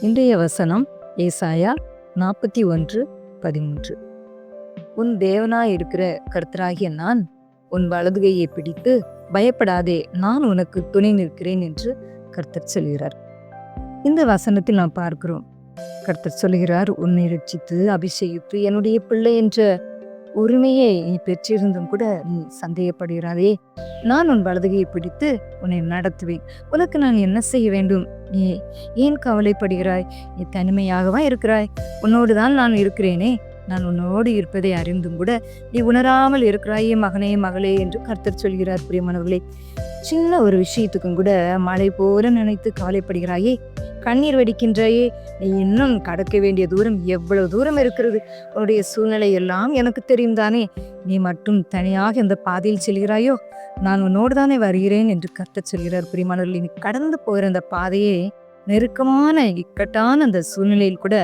இன்றைய வசனம் ஏசாயா நாற்பத்தி ஒன்று பதிமூன்று. உன் தேவனாய் இருக்கிற கர்த்தராகிய நான் உன் வலதுகையை பிடித்து பயப்படாதே நான் உனக்கு துணை நிற்கிறேன் என்று கர்த்தர் சொல்கிறார். இந்த வசனத்தில் நாம் பார்க்கிறோம். கர்த்தர் சொல்கிறார் உன்னை ரட்சித்து அபிஷேகித்து என்னுடைய பிள்ளை என்ற உரிமையை நீ பெற்றிருந்தும் கூட நீ சந்தேகப்படுகிறாரே நான் உன் வலதுகையை பிடித்து உன்னை நடத்துவேன். உனக்கு நான் என்ன செய்ய வேண்டும்? நீ ஏன் கவலைப்படுகிறாய்? நீ தனிமையாகவா இருக்கிறாய்? உன்னோடு தான் நான் இருக்கிறேனே. நான் உன்னோடு இருப்பதை அறிந்தும் கூட நீ உணராமல் இருக்கிறாயே மகனே மகளே என்று கர்த்தர் சொல்கிறார் பிரியமானவர்களே. சின்ன ஒரு விஷயத்துக்கும் கூட மழை போல நினைத்து கவலைப்படுகிறாயே. கண்ணீர் வெடிக்கின்றாயே. நீ இன்னும் கடக்க வேண்டிய தூரம் எவ்வளவு தூரம் இருக்கிறது? உன்னுடைய சூழ்நிலை எல்லாம் எனக்கு தெரியும் தானே நீ மட்டும் தனியாக இந்த பாதையில் செல்கிறாயோ? நான் உன்னோடு தானே வருகிறேன் என்று கத்தச் சொல்கிறார். பிரியமானவர்களே நீ கடந்து போகிற அந்த பாதையே நெருக்கமான இக்கட்டான அந்த சூழ்நிலையில் கூட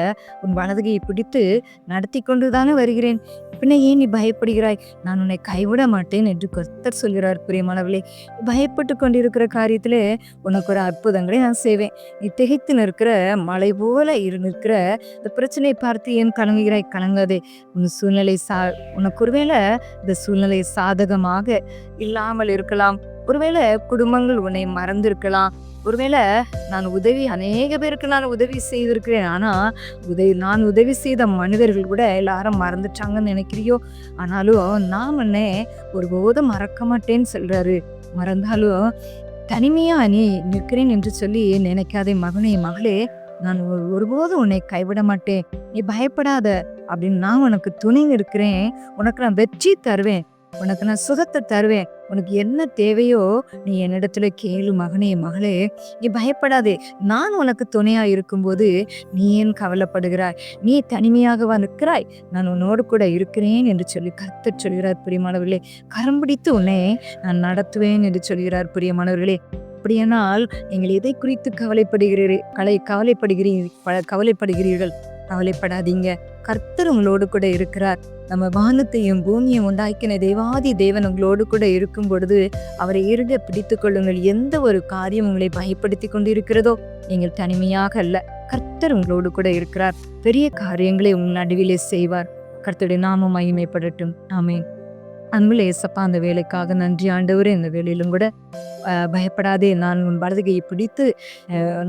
உன் வலதுகையை பிடித்து நடத்தி கொண்டு தானே வருகிறேன். பின்ன ஏன் நீ பயப்படுகிறாய்? நான் உன்னை கைவிட மாட்டேன் என்று கர்த்தர் சொல்கிறார் பிரியமானவர்களே பயப்பட்டு கொண்டிருக்கிற காரியத்திலே உனக்கு ஒரு அற்புதங்களை நான் செய்வேன். நீ திகைத்து நிற்கிற மலை போல இரு நிற்கிற இந்த பிரச்சனையை பார்த்து ஏன் கலங்குகிறாய்? கலங்காதே. உன் சூழ்நிலை சா உனக்கு ஒருவேளை இந்த சூழ்நிலை சாதகமாக இல்லாமல் இருக்கலாம். ஒருவேளை குடும்பங்கள் உன்னை மறந்திருக்கலாம். ஒருவேளை நான் உதவி அநேக பேருக்கு நான் உதவி செய்திருக்கிறேன். ஆனால் உதவி நான் உதவி செய்த மனிதர்கள் கூட எல்லாரும் மறந்துட்டாங்கன்னு நினைக்கிறியோ? ஆனாலும் நான் உன்னே ஒருபோதும் மறக்க மாட்டேன்னு சொல்கிறாரு மறந்தாலும் தனிமையாக நீ நிற்கிறேன் என்று சொல்லி நினைக்காதே மகனே மகளே. நான் ஒரு- ஒருபோதும் உன்னை கைவிட மாட்டேன். நீ பயப்படாத அப்படின்னு நான் உனக்கு துணை இருக்கிறேன் உனக்கு நான் வெற்றி தருவேன். உனக்கு நான் சுகத்தை தருவேன். உனக்கு என்ன தேவையோ நீ என்னிடத்துல கேளு மகனே மகளே. நீ பயப்படாதே. நான் உனக்கு துணையா இருக்கும்போது நீ ஏன் கவலைப்படுகிறாய்? நீ தனிமையாகவா நிற்கிறாய்? நான் உன்னோடு கூட இருக்கிறேன் என்று சொல்லி கர்த்தர் சொல்கிறார் பிரியமானவர்களே. கரம்பிடித்து உன்னே உன்னை நான் நடத்துவேன் என்று சொல்கிறார் பிரியமானவர்களே. அப்படியானால் நீங்கள் எதை குறித்து கவலைப்படுகிறீர்கள் கலை கவலைப்படுகிறீர்கள் கவலைப்படுகிறீர்கள்? கவலைப்படாதீங்க. கர்த்தர் உங்களோடு கூட இருக்கிறார். நம்ம வானத்தையும் பூமியும் உண்டாக்கின தேவாதி தேவன் உங்களோடு கூட இருக்கும் பொழுது அவரை இருக பிடித்து கொள்ளுங்கள். எந்த ஒரு காரியம் உங்களை பயப்படுத்தி கொண்டு இருக்கிறதோ நீங்கள் தனிமையாக அல்ல கர்த்தர் உங்களோடு கூட இருக்கிறார். பெரிய காரியங்களை உங்கள் நடுவிலே செய்வார். கர்த்தருடைய நாமம் மகிமைப்படட்டும். ஆமேன். அன்புல ஏசப்பா அந்த வேலைக்காக நன்றி. ஆண்டவர் இந்த வேலையிலும் கூட பயப்படாதே. நான் உன் வலதுகையை பிடித்து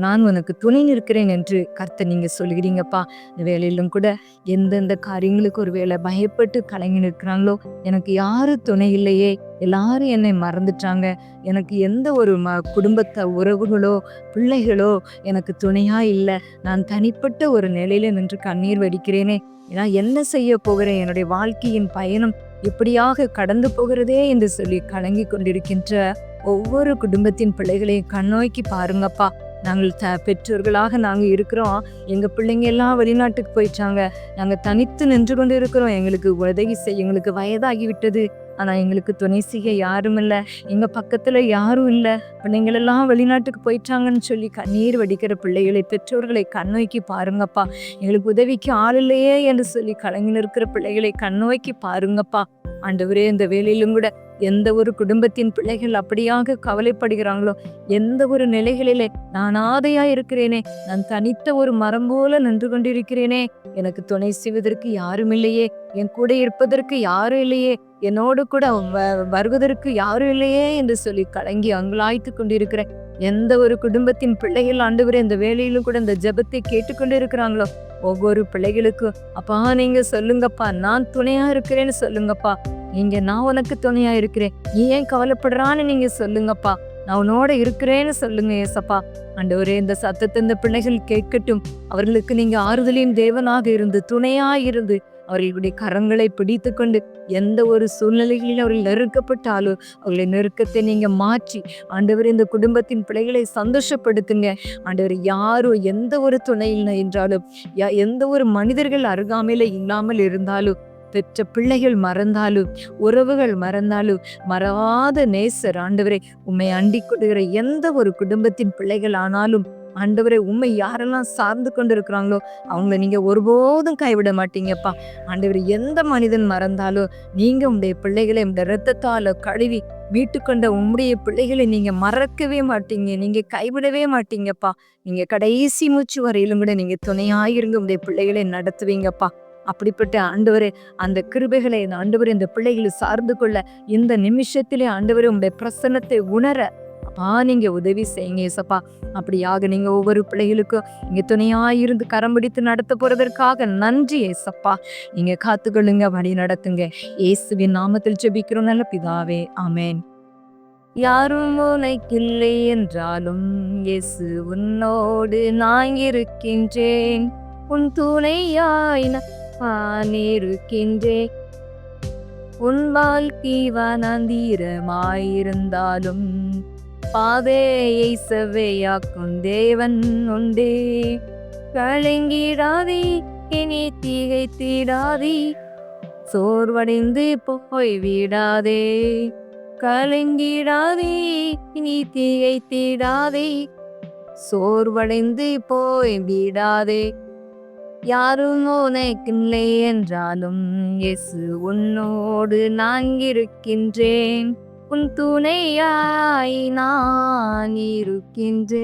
நான் உனக்கு துணை நிற்கிறேன் என்று கர்த்தை நீங்கள் சொல்கிறீங்கப்பா இந்த வேலையிலும் கூட எந்தெந்த காரியங்களுக்கு ஒரு வேலை பயப்பட்டு கலங்கி நிற்கிறாங்களோ எனக்கு யாரும் துணை இல்லையே? எல்லாரும் என்னை மறந்துட்டாங்க. எனக்கு எந்த ஒரு ம குடும்பத்தை உறவுகளோ பிள்ளைகளோ எனக்கு துணையா இல்லை. நான் தனிப்பட்ட ஒரு நிலையில நின்று கண்ணீர் வடிக்கிறேனே. நான் என்ன செய்ய போகிறேன்? என்னுடைய வாழ்க்கையின் பயணம் இப்படியாக கடந்து போகிறதே என்று சொல்லி கலங்கி கொண்டிருக்கின்ற ஒவ்வொரு குடும்பத்தின் பிள்ளைகளையும் கண்ணோக்கி பாருங்கப்பா. நாங்கள் த பெற்றோர்களாக நாங்கள் இருக்கிறோம். எங்கள் பிள்ளைங்க எல்லாம் வெளிநாட்டுக்கு போயிட்டாங்க. நாங்கள் தனித்து நின்று கொண்டு இருக்கிறோம் எங்களுக்கு உதவி செய்ய எங்களுக்கு வயதாகிவிட்டது. ஆனால் எங்களுக்கு துணை செய்ய யாரும் இல்லை. எங்கள் பக்கத்தில் யாரும் இல்லை. பிள்ளைங்களெல்லாம் வெளிநாட்டுக்கு போயிட்டாங்கன்னு சொல்லி கண்ணீர் வடிக்கிற பிள்ளைகளை பெற்றோர்களை கண்ணோக்கி பாருங்கப்பா. எங்களுக்கு உதவிக்கு ஆள் இல்லையே என்று சொல்லி கலங்கி நிற்கிற பிள்ளைகளை கண்ணோக்கி பாருங்கப்பா. ஆண்டவரே இந்த வேலையிலும் கூட எந்த ஒரு குடும்பத்தின் பிள்ளைகள் அப்படியாக கவலைப்படுகிறாங்களோ எந்த ஒரு நிலைகளிலே நான் ஆதையா இருக்கிறேனே நான் தனித்த ஒரு மரம் போல நின்று கொண்டிருக்கிறேனே எனக்கு துணை செய்வதற்கு யாரும் இல்லையே என் கூட இருப்பதற்கு யாரும் இல்லையே என்னோடு கூட வ- வருவதற்கு யாரும் இல்லையே என்று சொல்லி கலங்கி அங்கலாய்த்து கொண்டிருக்கிறேன். எந்த ஒரு குடும்பத்தின் பிள்ளைகள் ஆண்டவரே இந்த வேலையிலும் கூட இந்த ஜெபத்தை கேட்டுக்கொண்டு இருக்கிறாங்களோ ஒவ்வொரு பிள்ளைகளுக்கும் அப்பா நீங்க சொல்லுங்கப்பா நான் துணையா இருக்கிறேன்னு சொல்லுங்கப்பா. நீங்க நான் உனக்கு துணையா இருக்கிறேன். நீ ஏன் கவலைப்படுறான்னு நீங்க சொல்லுங்கப்பா. நான் உன்னோட இருக்கிறேன்னு சொல்லுங்க ஏசப்பா. அண்டவரே இந்த சத்தத்தை இந்த பிள்ளைகள் கேட்கட்டும். அவர்களுக்கு நீங்க ஆறுதலின் தேவனாக இருந்து துணையா இருந்து அவர்களுடைய கரங்களை பிடித்து கொண்டு எந்த ஒரு சூழ்நிலைகளில் அவர்கள் நெருக்கப்பட்டாலும் அவர்களை நெருக்கத்தை நீங்கள் மாற்றி ஆண்டவர் இந்த குடும்பத்தின் பிள்ளைகளை சந்தோஷப்படுத்துங்க. ஆண்டவர் யாரோ எந்த ஒரு துணையில் என்றாலும் எந்த ஒரு மனிதர்கள் அருகாமையில் இல்லாமல் இருந்தாலும் பெற்ற பிள்ளைகள் மறந்தாலும் உறவுகள் மறந்தாலும் மறவாத நேசர் ஆண்டவரை உண்மை அண்டிக் கொள்கிற எந்த ஒரு குடும்பத்தின் பிள்ளைகள் ஆனாலும் ஆண்டவரே உண்மை யாரெல்லாம் சார்ந்து கொண்டு இருக்கிறாங்களோ அவங்கள நீங்கள் ஒருபோதும் கைவிட மாட்டீங்கப்பா. ஆண்டவர் எந்த மனிதன் மறந்தாலும் நீங்கள் உங்களுடைய பிள்ளைகளை இந்த ரத்தத்தால் கழுவி மீட்டு கொண்ட உம்முடைய பிள்ளைகளை நீங்க மறக்கவே மாட்டீங்க. நீங்க கைவிடவே மாட்டீங்கப்பா. நீங்க கடைசி மூச்சு வரையிலும் கூட நீங்க துணையாயிருங்க உங்களுடைய பிள்ளைகளை நடத்துவீங்கப்பா. அப்படிப்பட்ட ஆண்டவரே அந்த கிருபைகளை இந்த ஆண்டவரே இந்த பிள்ளைகளை சார்ந்து கொள்ள இந்த நிமிஷத்திலே ஆண்டவரே உங்களுடைய பிரசன்னத்தை உணர அப்பா நீங்கள் உதவி செய்யுங்க ஏசப்பா. அப்படியாக நீங்கள் ஒவ்வொரு பிள்ளைகளுக்கும் நீங்கள் துணையாக இருந்து கரம் பிடித்து நடத்த போகிறதற்காக நன்றி ஏசப்பா. நீங்கள் காத்துக்கொள்ளுங்க வழி நடத்துங்க. இயேசுவின் நாமத்தில் ஜெபிக்கிறோம் நல்ல பிதாவே ஆமேன். யாரும் உனக்கில்லை என்றாலும் இயேசு உன்னோடு நான் இருக்கின்றேன். உன் துணையாய் நான் இருக்கின்றேன். உன் வாழ்க்கை வனந்தீரமாயிருந்தாலும் பாதையை செவ்வையாக்கும் தேவன் உண்டே. கலங்கிடாதே இனி திகைத்திடாதே சோர்வடைந்து போய் விடாதே கலங்கிடாதே இனி திகைத்திடாதே சோர்வடைந்து போய் விடாதே யாரும் உனக்கில்லை என்றாலும் இயேசு உன்னோடு நான் இருக்கின்றேன் உன் துணையாய் நான் இருக்கின்றேன்.